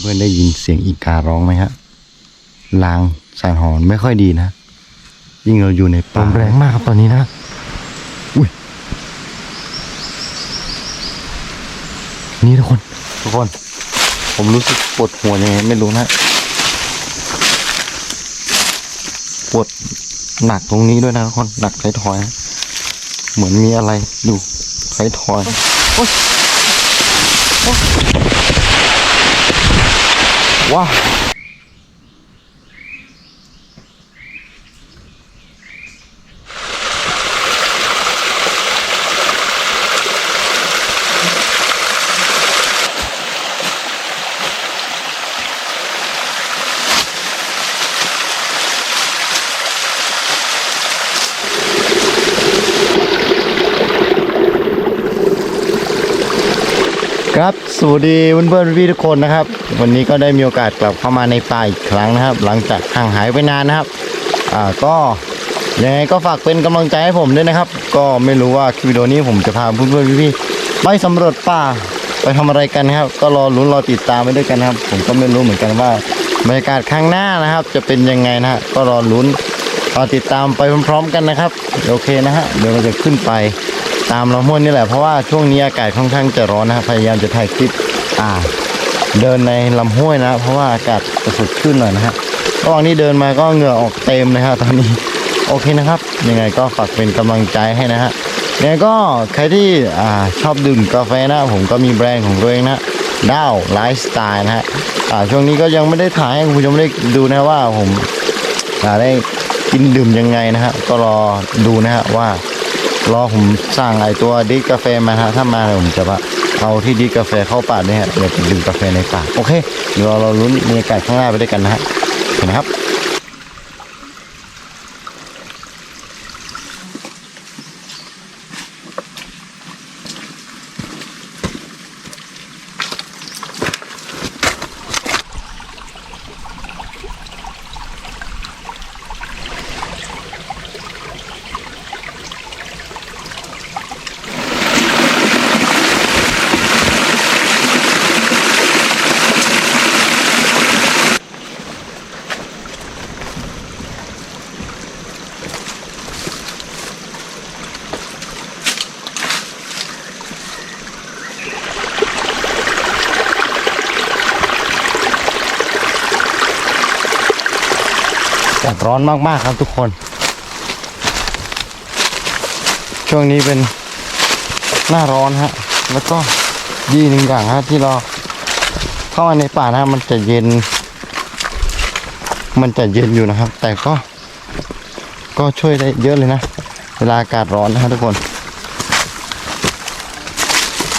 เพื่อนได้ยินเสียงอีการ้องไหมฮะลางสารหอนไม่ค่อยดีนะ ยิ่งเราอยู่ในป่าลมแรงมากครับตอนนี้นะอุ้ยนี่ทุกคน ทุกคน ผมรู้สึกปวดหัวยังไงไม่รู้นะปวดหนักตรงนี้ด้วยนะทุกคนหนักไทยทอยนะเหมือนมีอะไรอยู่ไทยทอยโอ๊ยโอ๊ย ว้ สวัสดีเพื่อนๆพี่ๆทุกคนนะครับ วันนี้ก็ได้มีโอกาสกลับเข้ามาในป่าอีกครั้งนะครับ หลังจากห่างหายไปนานนะครับ อ่าก็ยังไงก็ฝากเป็นกำลังใจให้ผมด้วยนะครับ ก็ไม่รู้ว่าคลิปวิดีโอนี้ผมจะพาเพื่อนๆพี่ๆไปสำรวจป่าไปทำอะไรกันนะครับ ก็รอลุ้นรอติดตามไปด้วยกันครับ ผมก็ไม่รู้เหมือนกันว่าบรรยากาศข้างหน้านะครับ จะเป็นยังไงนะฮะก็รอลุ้นรอติดตามไปพร้อม ๆ กันนะครับโอเคนะฮะเดี๋ยวเราจะขึ้นไป ตามลำห้วยนี่แหละเพราะว่าช่วงนี้อากาศค่อนข้างจะร้อนนะครับพยายามจะถ่ายคลิปอ่า เดินในลำห้วยนะ เพราะว่าอากาศจะสดชื่นหน่อยนะฮะระหว่างนี้เดินมาก็เหงื่อออกเต็มนะฮะตอนนี้โอเคนะครับ ยังไงก็ฝากเป็นกำลังใจให้นะฮะยังไงก็ใครที่อ่าชอบดื่มกาแฟนะ ผมก็มีแบรนด์ของตัวเองนะดาวไลฟ์สไตล์นะฮะอ่าช่วงนี้ก็ยังไม่ได้ถ่ายให้คุณผู้ชมได้ดูนะว่าผมอ่าได้กินดื่มยังไงนะฮะก็รอดูนะฮะว่า รอผมสั่งไอตัวดิกาแฟมาฮะถ้ามาเดี๋ยวผมจะว่าเอาที่ดิกาแฟเข้าป่าเนี่ยฮะเดี๋ยวดื่มกาแฟในป่าโอเคเดี๋ยวเราลุ้นบรรยากาศข้างหน้าไปด้วยกันนะฮะเห็นไหมครับ ร้อนมากๆครับทุกคน ช่วงนี้เป็นหน้าร้อนฮะ แล้วก็ดีหนึ่งอย่างฮะที่เราเข้ามาในป่านะมันจะเย็น มันจะเย็นอยู่นะครับ แต่ก็ก็ช่วยได้เยอะเลยนะ เวลาอากาศร้อนนะฮะทุกคน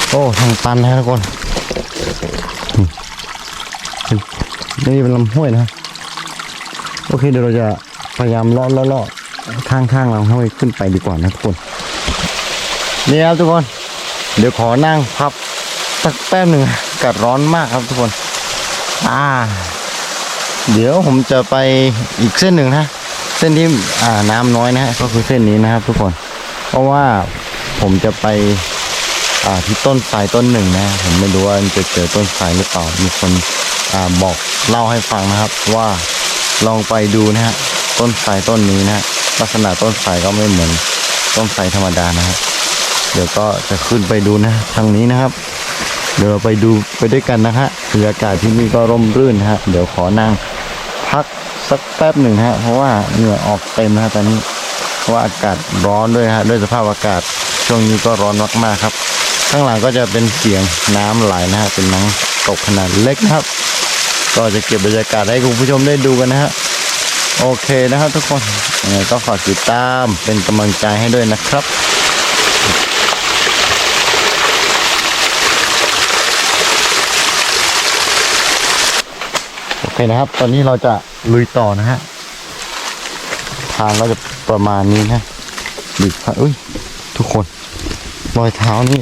โอ้ทางตันนะฮะทุกคน นี่เป็นลำห้วยนะ โอเคเดี๋ยวเราจะพยายามเลาะเลาะข้างข้างๆเราให้ขึ้นไปดีกว่านะทุกคนนี่ครับทุกคน เดี๋ยวขอนั่งพับสักแป๊บหนึ่งอากาศร้อนมากครับทุกคน อ่า เดี๋ยวผมจะไปอีกเส้นหนึ่งนะ เส้นที่อ่าน้ำน้อยนะฮะก็คือเส้นนี้นะครับ ทุกคน เพราะว่าผมจะไปอ่าที่ต้นสายต้นหนึ่งนะ ผมไม่รู้ว่าจะเจอต้นสายหรือเปล่ามีคนอ่าบอกเล่าให้ฟังนะครับว่า ลองไปดูนะฮะต้นสายต้นนี้นะฮะลักษณะต้นสายก็ไม่เหมือนต้นสายธรรมดานะฮะเดี๋ยวก็จะขึ้นไปดูนะทางนี้นะครับ เดี๋ยวเราไปดูไปด้วยกันนะฮะบรรยากาศที่นี่ก็ร่มรื่นนะฮะเดี๋ยวขอนั่งพักสักแป๊บหนึ่งฮะเพราะว่าเหงื่อออกเต็มนะฮะตอนนี้เพราะว่าอากาศร้อนด้วยฮะด้วยสภาพอากาศช่วงนี้ก็ร้อนมากๆครับ ข้างหลังก็จะเป็นเสียงน้ำไหลนะฮะเป็นน้ำตกขนาดเล็กนะครับ ก็จะเก็บบรรยากาศให้คุณผู้ชมได้ดูกันนะฮะโอเคนะครับทุกคนยังไงก็ฝากติดตามเป็นกำลังใจให้ด้วยนะครับโอเคนะครับ ตอนนี้เราจะลุยต่อนะฮะทางก็จะประมาณนี้นะดิบอุ้ยทุกคนรอยเท้านี่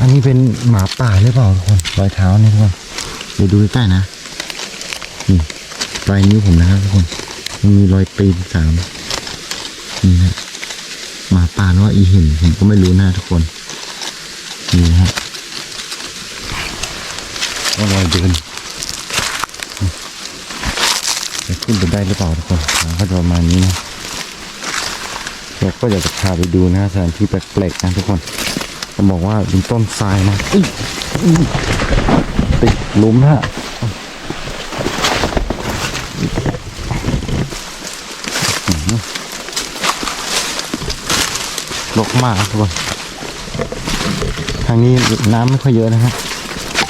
อันนี้เป็นหมาป่าหรือเปล่าทุกคนรอยเท้านี่ทุกคน เดี๋ยวดูใกล้นะนี่ปลายนิ้วผมนะครับทุกคนมันมีรอยตีนสามนี่นะหมาป่าหรือว่าอีหินผมก็ไม่รู้นะทุกคนนี่นะฮะคนอยเดินจะขึ้นไปได้หรือเปล่าทุกคนก็จะประมาณนี้นะเราก็อยากจะพาไปดูนะสถานที่แปลกๆนะทุกคนเขาบอกว่าเป็นต้นทรายนะ ติดหลุมฮะอื้อหือรกมากครับทุกคนทางนี้น้ำไม่ค่อยเยอะนะครับ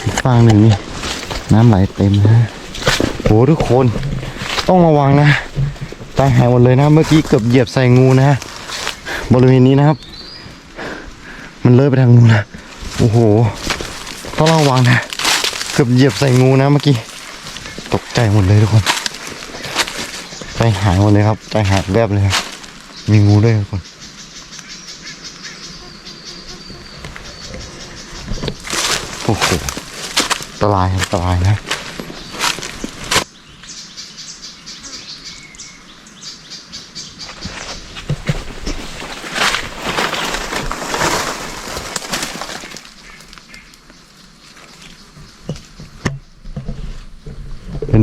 อีกฝั่งหนึ่งนี่น้ำไหลเต็มนะโหทุกคนต้องระวังนะตายหายหมดเลยนะ เมื่อกี้เกือบเหยียบใส่งูนะฮะบริเวณนี้นะครับ มันเลยไปทางนู้นนะโอ้โหต้องระวังนะ กือบเหยียบใส่งูนะเมื่อกี้ ตกใจหมดเลยทุกคนใจหายหมดเลยครับใจหายแวบเลยครับ มีงูด้วยทุกคนโอ้โหอันตรายอันตรายนะ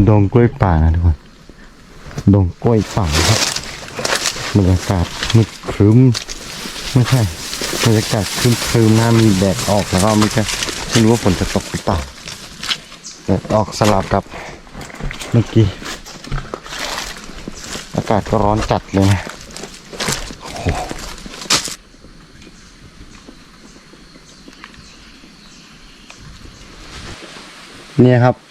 ดงกล้วยป่านะทุกคน ดงกล้วยป่าครับบรรยากาศมืดครึ้ม ไม่ใช่บรรยากาศครึ้มครึมนะมีแดดออกแล้วก็ไม่ใช่ไม่รู้ว่าฝนจะตกหรือเปล่าแดดออกสลับกับเมื่อกี้ อากาศก็ร้อนจัดเลยนะโอ้โหเนี่ยครับ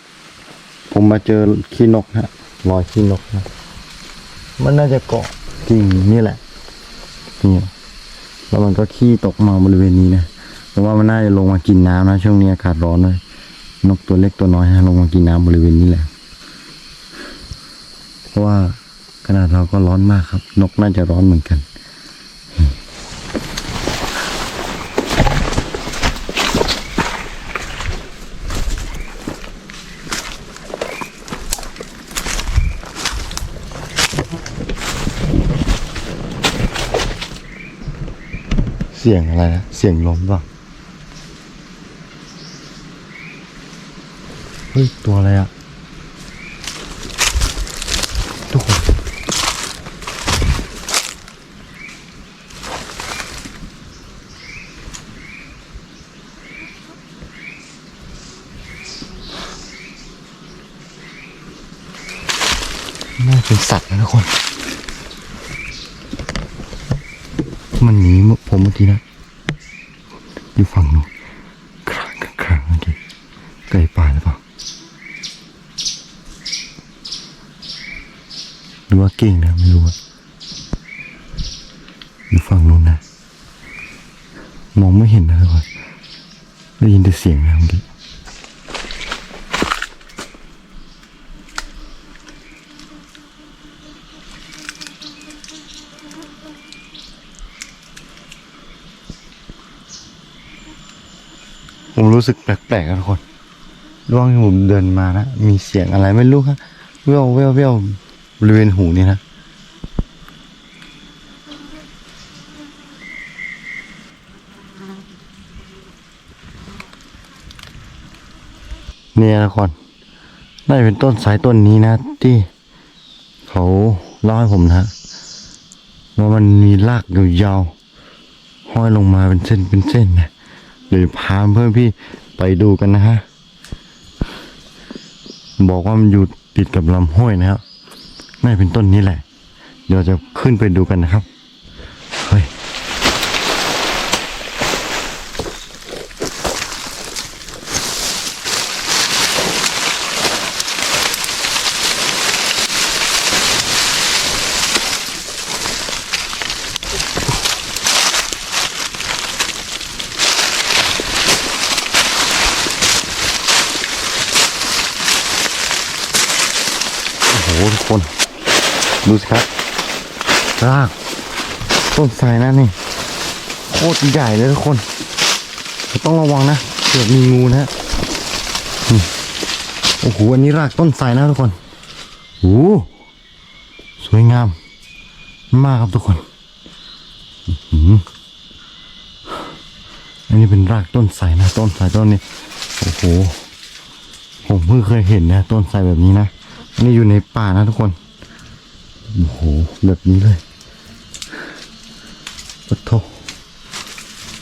ผมมาเจอขี้นกฮะรอยขี้นกนะมันน่าจะเกาะกิ่งนี่แหละนี่แล้วมันก็ขี้ตกมาบริเวณนี้นะแต่ว่ามันน่าจะลงมากินน้ำนะช่วงนี้อากาศร้อนเลยนกตัวเล็กตัวน้อยฮะลงมากินน้ำบริเวณนี้แหละ เพราะว่าขนาดเราก็ร้อนมากครับ นกน่าจะร้อนเหมือนกัน สียงอะไรนะ เสียงลมป่ะ เฮ้ย ตัวอะไรอะทุกคนน่าเป็นสัตว์นะทุกคน มันหนีผมเมื่อกี้นะ อยู่ฝั่งนู้นครางครางเมื่อกี้ไก่ป่าหรือเปล่าหรือว่าเก่งนะไม่รู้อะอยู่ฝั่งนู้นนะ มองไม่เห็นนะทุกคนได้ยินแต่เสียงนะเมื่อกี้ ผมรู้สึกแปลกๆนะทุกคนระหว่างที่ผมเดินมานะ มีเสียงอะไรไม่รู้ครับเว่วเว่วเว่วบริเวณหูนี่นะ เนี่ยนะคนน่าจะเป็นต้นสายต้นนี้นะ ที่ เขาเล่าให้ผมนะว่ามันมีรากยาวๆห้อยลงมาเป็นเส้นเป็นเส้นนะ เดี๋ยวพาเพื่อนพี่ไปดูกันนะฮะ บอกว่ามันอยู่ติดกับลำห้วยนะครับน่าจะเป็นต้นนี้แหละ เดี๋ยวจะขึ้นไปดูกันนะครับ เฮ้ย โอ้โหทุกคน ดู สิครับรากต้นไทรนะนี่โคตรใหญ่เลยทุกคน ต้องระวังนะเผื่อมีงูนะฮะโอ้โหอันนี้รากต้นไทรนะทุกคนโอ้สวยงาม มากครับทุกคนอันนี้เป็นรากต้นไทรนะ ต้นไทรต้นนี้โอ้โหผมเพิ่งเคยเห็นนะ ต้นไทรแบบนี้นะอันนี่อยู่ในป่านะทุกคน โอ้โหแบบนี้เลยปะโท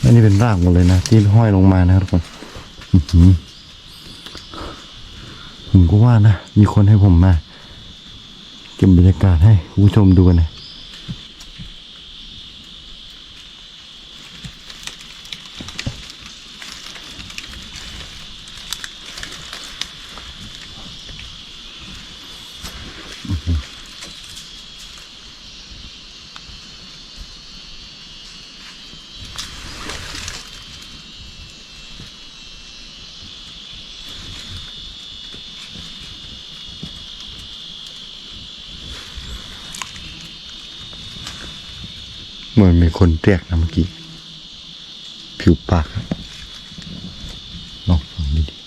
อันนี้เป็นรากหมดเลยนะ ที่ห้อยลงมานะทุกคนอือหือผมก็ว่านะ มีคนให้ผมมา เก็บบรรยากาศให้คุณผู้ชมดูนะ เห มีคนเรียกนะเมื่อกี้ผิวปากครับลองฟังดีๆ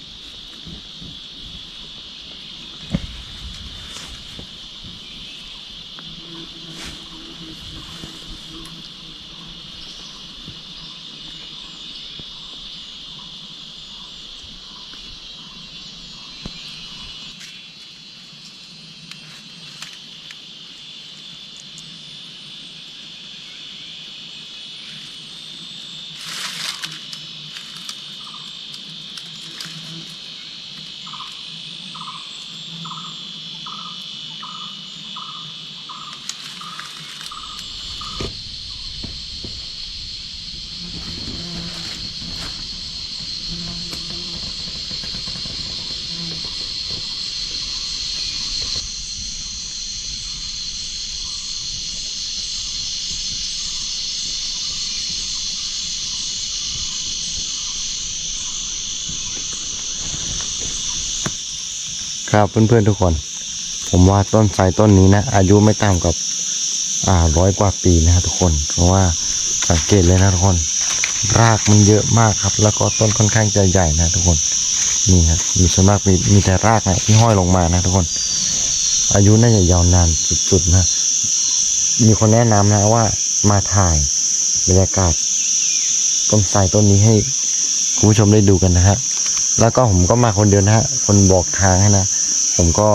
ครับเพื่อนๆทุกคน ผมว่าต้นไทรต้นนี้นะ อายุไม่ต่ำกับอ่าร้อยกว่าปีนะครับทุกคน เพราะว่าสังเกตเลยนะทุกคน รากมันเยอะมากครับ แล้วก็ต้นค่อนข้างจะใหญ่นะทุกคนนี่ครับมีส่วนมากมีมีแต่รากนะที่ห้อยลงมานะทุกคน อายุน่าจะยาวนานสุดๆนะ มีคนแนะนำนะว่ามาถ่ายบรรยากาศต้นไทรต้นนี้ให้คุณผู้ชมได้ดูกันนะฮะ แล้วก็ผมก็มาคนเดียวนะฮะ คนบอกทางให้นะ ผมก็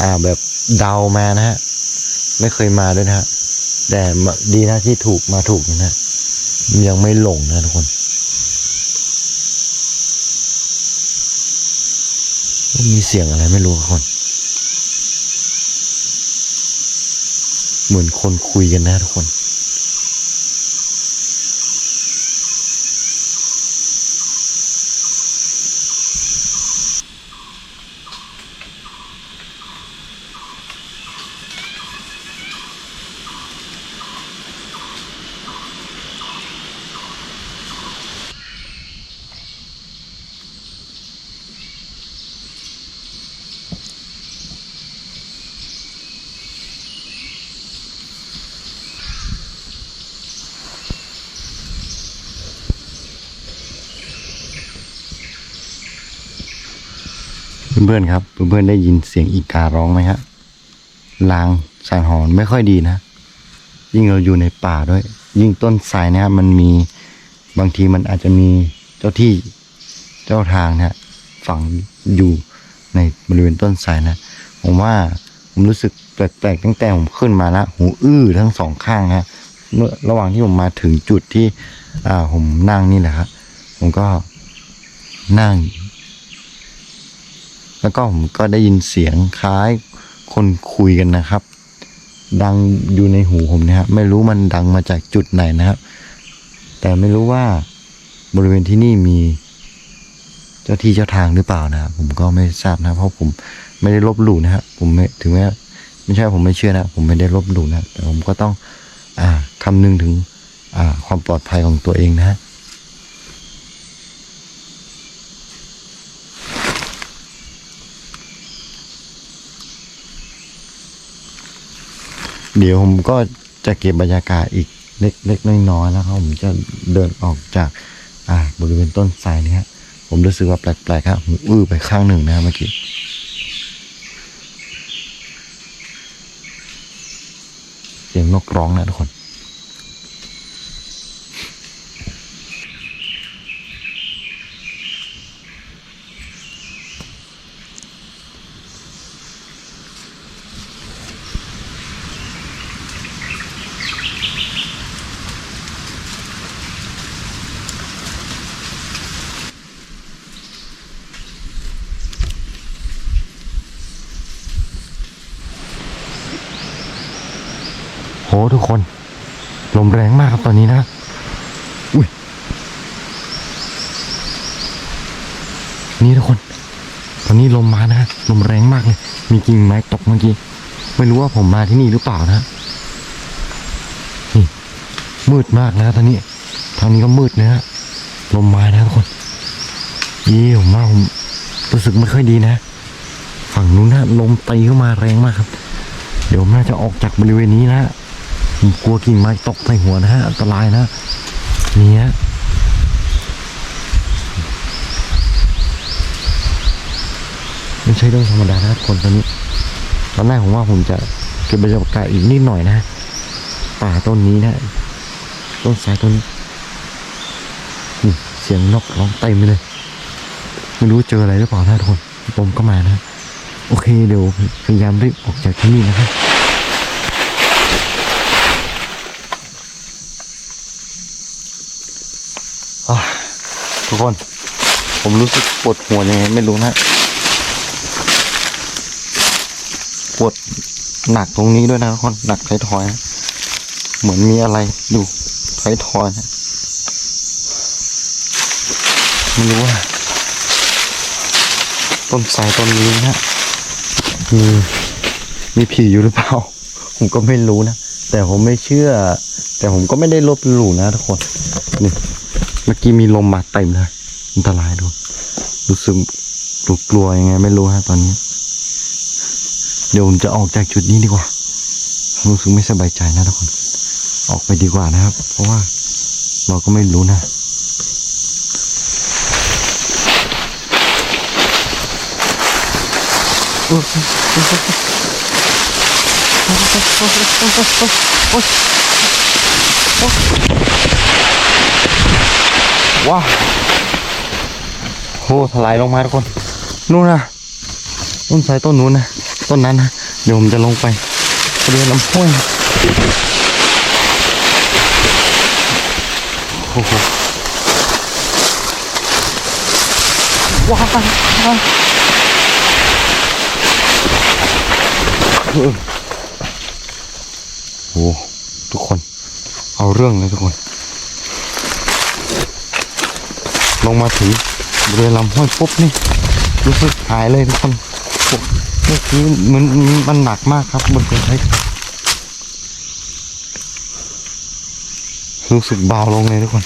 อ่าแบบเดามานะฮะ ไม่เคยมาด้วยนะฮะ แต่ดีนะที่ถูกมาถูกนะฮะยังไม่หลงนะทุกคนมีเสียงอะไรไม่รู้ครับคนเหมือนคนคุยกันนะทุกคน เพื่อนๆครับ เพื่อนๆได้ยินเสียงอีการ้องไหมฮะลางสังหรณ์ไม่ค่อยดีนะ ยิ่งเราอยู่ในป่าด้วย ยิ่งต้นไทรนะครับมันมีบางทีมันอาจจะมีเจ้าที่เจ้าทางนะฝังอยู่ในบริเวณต้นไทรนะ ผมว่าผมรู้สึกแปลกๆตั้งแต่ผมขึ้นมาล้วหูอื้อทั้งสองข้างฮะเมื่อระหว่างที่ผมมาถึงจุดที่ อ่าผมนั่งนี่แหละครับผมก็นั่ง แล้วก็ผมก็ได้ยินเสียงคล้ายคนคุยกันนะครับ ดังอยู่ในหูผมนะครับไม่รู้มันดังมาจากจุดไหนนะครับ แต่ไม่รู้ว่าบริเวณที่นี่มีเจ้าที่เจ้าทางหรือเปล่านะครับผมก็ไม่ทราบนะเพราะผมไม่ได้ลบหลู่นะครับผมไม่ถึงแม้ไม่ใช่ผมไม่เชื่อนะ ผมไม่ได้ลบหลู่นะแต่ผมก็ต้องอ่าคำนึงถึงอ่าความปลอดภัยของตัวเองนะฮะ เดี๋ยวผมก็จะเก็บบรรยากาศอีกเล็กๆน้อยๆแล้วครับผมจะเดินออกจากอ่าบริเวณต้นไทรนี่ฮะผมรู้สึกว่าแปลกๆครับอื้อไปข้างหนึ่งนะเมื่อกี้เสียงนกร้องนะทุกคน ทุกคน ลมแรงมากครับตอนนี้นะ อุ้ย นี่ทุกคน ตอนนี้ลมมานะลมแรงมากเลย มีกิ่งไม้ตกเมื่อกี้ ไม่รู้ว่าผมมาที่นี่หรือเปล่านะ นี่ มืดมากนะตอนนี้ ทางนี้ก็มืดนะฮะลมมานะทุกคนยี่ผมว่าผมรู้สึกไม่ค่อยดีนะ ฝั่งนู้นนะลมตีเข้ามาแรงมากครับ เดี๋ยวผมน่าจะออกจากบริเวณนี้นะ กลัวกิ่งไม้ตกใส่หัวนะฮะอันตรายนะนี่ฮะไม่ใช่เรื่องธรรมดานะทุกคนตอนนี้ ตอนแรกผมว่าผมจะเก็บบรรยากาศอีกนิดหน่อยนะป่าต้นนี้นะต้นสายต้นนี่เสียงนกร้องเต็มเลย ไม่รู้เจออะไรหรือเปล่านะทุกคนผมก็มานะ โอเคเดี๋ยวพยายามรีบออกจากที่นี่นะครับ ทุกคน ผมรู้สึกปวดหัวยังไงไม่รู้นะปวดหนักตรงนี้ด้วยนะทุกคนหนักไทยทอยนะเหมือนมีอะไรอยู่ไทยทอยนะไม่รู้ว่า ต้นไทรต้นนี้นะมีมีผีอยู่หรือเปล่า ผมก็ไม่รู้นะ แต่ผมไม่เชื่อ แต่ผมก็ไม่ได้ลบหลู่นะทุกคนนี่ เมื่อกี้มีลมมาเต็มเลยอันตรายดูรู้สึกกลัวยังไงไม่รู้ฮะตอนนี้ เดี๋ยวผมจะออกจากจุดนี้ดีกว่า รู้สึกไม่สบายใจนะทุกคน ออกไปดีกว่านะครับ เพราะว่าเราก็ไม่รู้นะ ว้าวโหถลายลงมาทุกคน นู่นนะต้นไทรต้นนู้นนะ ต้นนั้นนะเดี๋ยวผมจะลงไปบริเวณลำห้วยนโอ้โหว้าวโอ้โหทุกคน เอาเรื่องเลยทุกคน ลงมาถึงบริเวณลำห้วยปุ๊บนี่รู้สึกหายเลยทุกคนโอ้เมื่อกี้มันมันหนักมากครับบนคนใช้รู้สึกเบาลงเลยทุกคน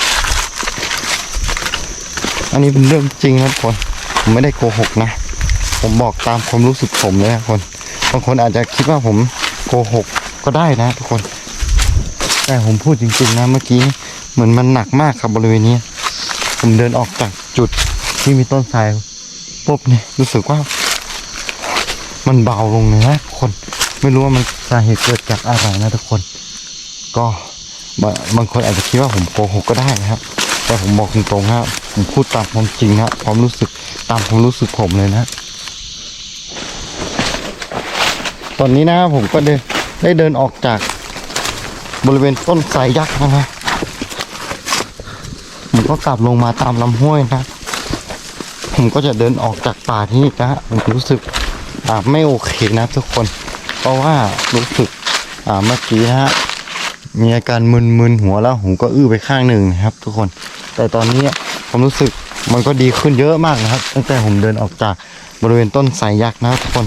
อันนี้เป็นเรื่องจริงนะทุกคนผมไม่ได้โกหกนะ ผมบอกตามความรู้สึกผมเลยนะทุกคนบางคนอาจจะคิดว่าผมโกหกก็ได้นะทุกคน แต่ผมพูดจริงๆนะเมื่อกี้เหมือนมันหนักมากครับบริเวณนี้ ผมเดินออกจากจุดที่มีต้นทรปุ๊บเนี่ยรู้สึกว่า มันเบาลงเลยนะทุกคน ไม่รู้ว่ามันสาเหตุเกิดจากอะไรนะทุกคน ก็บางบางคนอาจจะคิดว่าผมโกหกก็ได้นะครับ แต่ผมบอกตรงๆครับผมพูดตามความจริงนะความรู้สึกตามความรู้สึกผมเลยนะ ตอนนี้นะผมก็เดินได้เดินออกจากบริเวณต้นไทรยักษ์นะฮะผม ก็กลับลงมาตามลำห้วยนะ ผมก็จะเดินออกจากป่าที่นี่นะฮะผมรู้สึกอ่าไม่โอเคนะทุกคน เพราะว่ารู้สึกอ่าเมื่อกี้นะฮะมีอาการมึนๆหัวแล้วผมก็อื้อไปข้างหนึ่งนะครับ ทุกคน แต่ตอนนี้ผมรู้สึกมันก็ดีขึ้นเยอะมากนะครับ ตั้งแต่ผมเดินออกจากบริเวณต้นไทรยักษ์นะทุกคน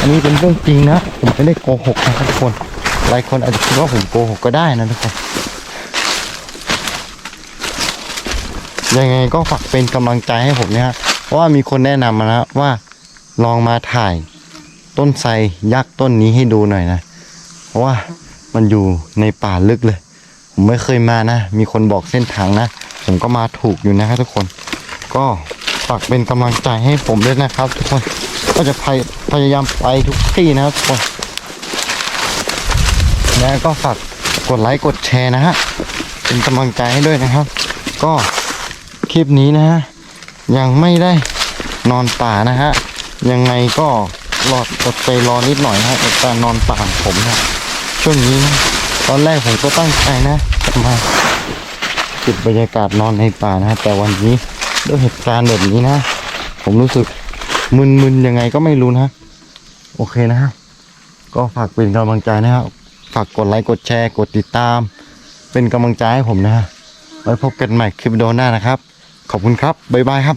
อันนี้เป็นเรื่องจริงนะ ผมไม่ได้โกหกนะครับทุกคน หลายคนอาจจะคิดว่าผมโกหกก็ได้นะทุกคน ยังไงก็ฝากเป็นกำลังใจให้ผมเนี่ยฮะเพราะว่ามีคนแนะนำมานะว่าลองมาถ่ายต้นไทรยักษ์ต้นนี้ให้ดูหน่อยนะ เพราะว่ามันอยู่ในป่าลึกเลย ผมไม่เคยมานะ มีคนบอกเส้นทางนะ ผมก็มาถูกอยู่นะครับทุกคน ก็ฝากเป็นกำลังใจให้ผมด้วยนะครับ ทุกคนก็จะพยพยายามไปทุกที่นะครับทุกคนแล้วก็ฝากกดไลค์กดแชร์นะฮะเป็นกำลังใจให้ด้วยนะครับ ก็ คลิปนี้นะฮะยังไม่ได้นอนป่านะฮะยังไงก็รอดอดใจรอนิดหน่อยฮะแต่นอนป่างผมนะช่วงนี้นะตอนแรกผมก็ตั้งใจนะมาจิตบรรยากาศนอนในป่านะฮะแต่วันนี้ด้วยเหตุการณ์แบบนี้นะ ผมรู้สึกมึนๆยังไงก็ไม่รู้นะโอเคนะฮะก็ฝากเป็นกำลังใจนะครับฝากกดไลค์กดแชร์กดติดตาม เป็นกำลังใจให้ผมนะฮะไว้พบกันใหม่คลิปโดนหน้านะครับ ขอบคุณครับบ๊ายบายครับ